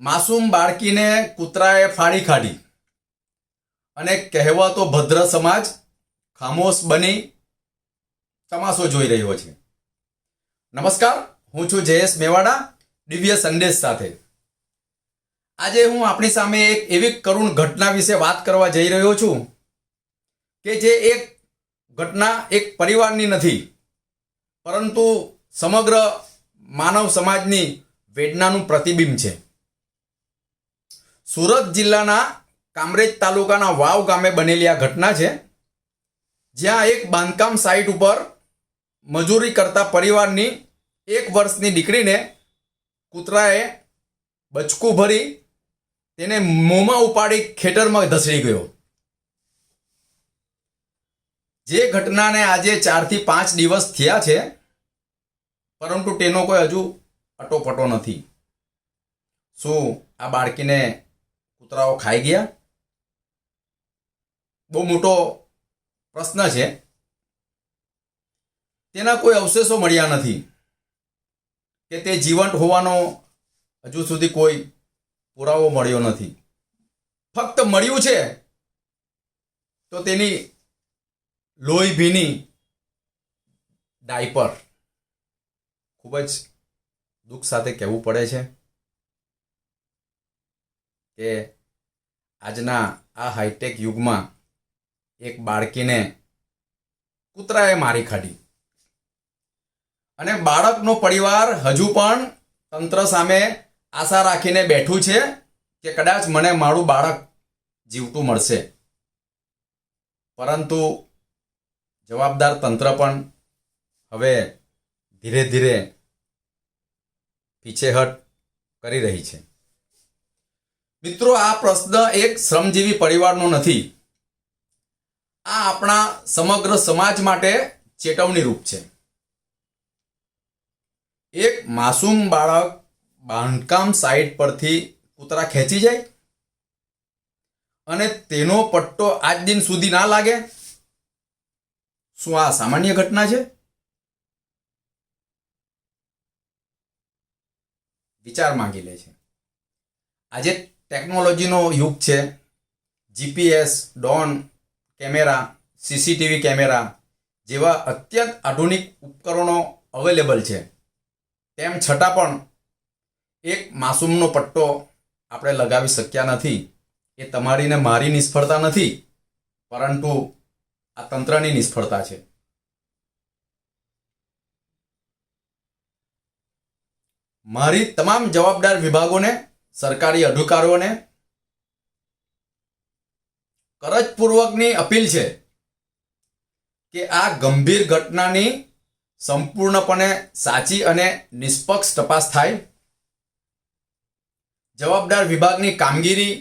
માસૂમ બાળકીને કૂતરાએ ફાડી ખાડી અને કહેવાતો ભદ્ર સમાજ ખામોશ બની તમાશો જોઈ રહ્યો છે. નમસ્કાર, હું છું જયેશ મેવાડા, દિવ્ય સંદેશ સાથે. આજે હું આપણી સામે એક એવી કરુણ ઘટના વિશે વાત કરવા જઈ રહ્યો છું કે જે એક ઘટના એક પરિવારની નથી, પરંતુ સમગ્ર માનવ સમાજની વેદનાનું પ્રતિબિંબ છે. સુરત જિલ્લાના કામરેજ તાલુકાના વાવ ગામે બનેલી આ ઘટના છે. જ્યાં એક બાંધકામ સાઇટ ઉપર મજૂરી કરતા પરિવારની એક વર્ષની દીકરીને કૂતરાએ બચકું ભરી તેને મોંમાં ઉપાડી ખેતરમાં ધસડી ગયો. જે ઘટનાને આજે ચારથી પાંચ દિવસ થયા છે, પરંતુ તેનો કોઈ હજુ અટોપટો નથી. શું આ બાળકીને કૂતરાઓ ખાઈ ગયા. બહુ મોટો પ્રશ્ન છે. તેના કોઈ અવશેષો મળ્યા નથી. કે તે જીવંત હોવાનો હજુ સુધી કોઈ પુરાવો મળ્યો નથી. ફક્ત મળ્યું છે. તો તેની લોહી ભીની ડાયપર. ખૂબ જ દુઃખ સાથે કહેવું પડે છે. કે આજના આ હાઈટેક યુગમાં એક બાળકીને કૂતરાએ મારી ખાધી. અને બાળકનો પરિવાર હજુ પણ તંત્ર સામે આશા રાખીને બેઠું છે કે કદાચ મને મારું બાળક જીવતું મળશે. પરંતુ જવાબદાર તંત્ર પણ હવે ધીરે ધીરે પીછેહટ કરી રહી છે. મિત્રો, આ પ્રશ્ન એક શ્રમજીવી પરિવારનો નથી. આ આપણા સમગ્ર સમાજ માટે ચેતવણી રૂપ છે. એક માસૂમ બાળક બાંધકામ સાઇટ પરથી કૂતરા ખેંચી જાય અને તેનો પટ્ટો આજ દિન સુધી ના લાગે. શું આ સામાન્ય ઘટના છે? વિચાર માંગી લે છે. આજે ટેકનોલોજીનો યુગ છે. GPS drone camera CCTV camera જેવા અત્યંત આધુનિક ઉપકરણો અવેલેબલ છે. તેમ છતાં પણ એક માસૂમનો પટ્ટો આપણે લગાવી શક્યા નથી. એ તમારી ને મારી નિષ્ફળતા નથી, પરંતુ આ તંત્રની નિષ્ફળતા છે. મારી તમામ જવાબદાર વિભાગોને સરકારી અધિકારીઓને કરજપૂર્વકની અપીલ છે કે આ ગંભીર ઘટનાની સંપૂર્ણપણે સાચી અને નિષ્પક્ષ તપાસ થાય. જવાબદાર વિભાગની કામગીરી,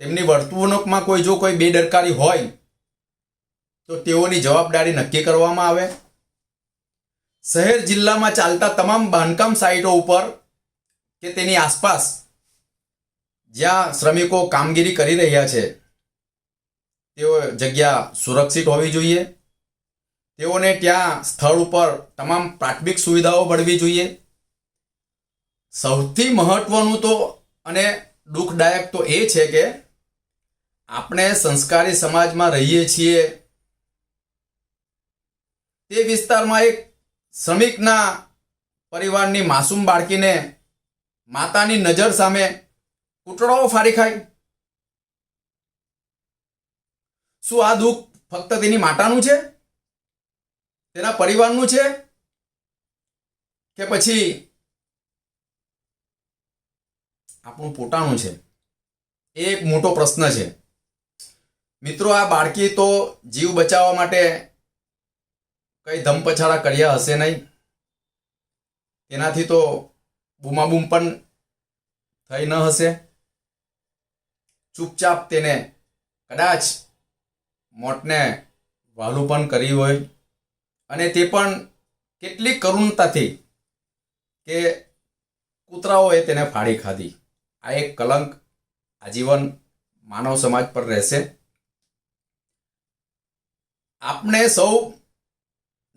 તેમની વર્તણૂકમાં કોઈ જો કોઈ બેદરકારી હોય, તો તેઓની જવાબદારી નક્કી કરવામાં આવે. શહેર જિલ્લામાં ચાલતા તમામ બાંધકામ સાઇટો ઉપર કે તેની આસપાસ જ્યાં શ્રમિકો કામગીરી કરી રહ્યા છે, તેઓ જગ્યા સુરક્ષિત હોવી જોઈએ. તેઓને ત્યાં સ્થળ ઉપર તમામ પ્રાથમિક સુવિધાઓ મળવી જોઈએ. સૌથી મહત્વનું તો અને દુઃખદાયક તો એ છે કે આપણે સંસ્કારી સમાજમાં રહીએ છીએ. તે વિસ્તારમાં એક શ્રમિકના પરિવારની માસૂમ બાળકીને માતાની નજર સામે કૂટડાઓ ફાડી ખાય. શું આ દુઃખ ફક્ત તેની માતાનું છે? તેના પરિવારનું છે? કે પછી આપણું પોતાનું છે? એ એક મોટો પ્રશ્ન છે. મિત્રો, આ બાળકી તો જીવ બચાવવા માટે કઈ ધમપછાડા કર્યા હશે નહીં. તેનાથી તો બૂમાબૂમ પણ થઈ ન હશે. ચૂપચાપ તેને કદાચ મોટને વાલું પણ કરી હોય. અને તે પણ કેટલી કરુણતાથી કે કૂતરાઓએ તેને ફાડી ખાધી. આ એક કલંક આજીવન માનવ સમાજ પર રહેશે. આપણે સૌ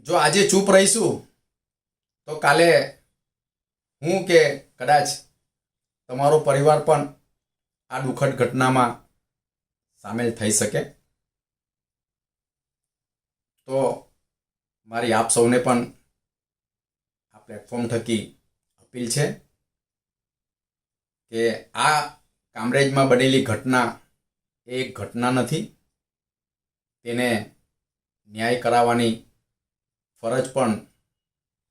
જો આજે ચૂપ રહીશું, તો કાલે હું કે કદાચ તમારો પરિવાર પણ આ દુઃખદ ઘટનામાં સામેલ થઈ શકે. તો મારી આપ સૌને પણ આ પ્લેટફોર્મ થકી અપીલ છે કે આ કામરેજમાં બનેલી ઘટના એ એક ઘટના નથી, તેને ન્યાય કરાવવાની ફરજ પણ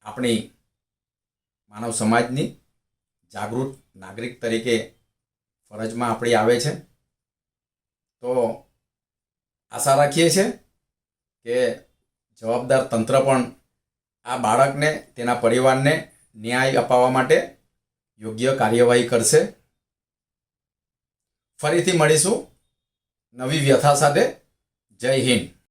આપણી માનવ સમાજની જાગૃત નાગરિક તરીકે ફરજમાં આપણી આવે છે. તો આશા રાખીએ છીએ કે જવાબદાર તંત્ર પણ આ બાળકને, તેના પરિવારને ન્યાય અપાવવા માટે યોગ્ય કાર્યવાહી કરશે. ફરીથી મળીશું નવી વ્યથા સાથે. જય હિન્દ.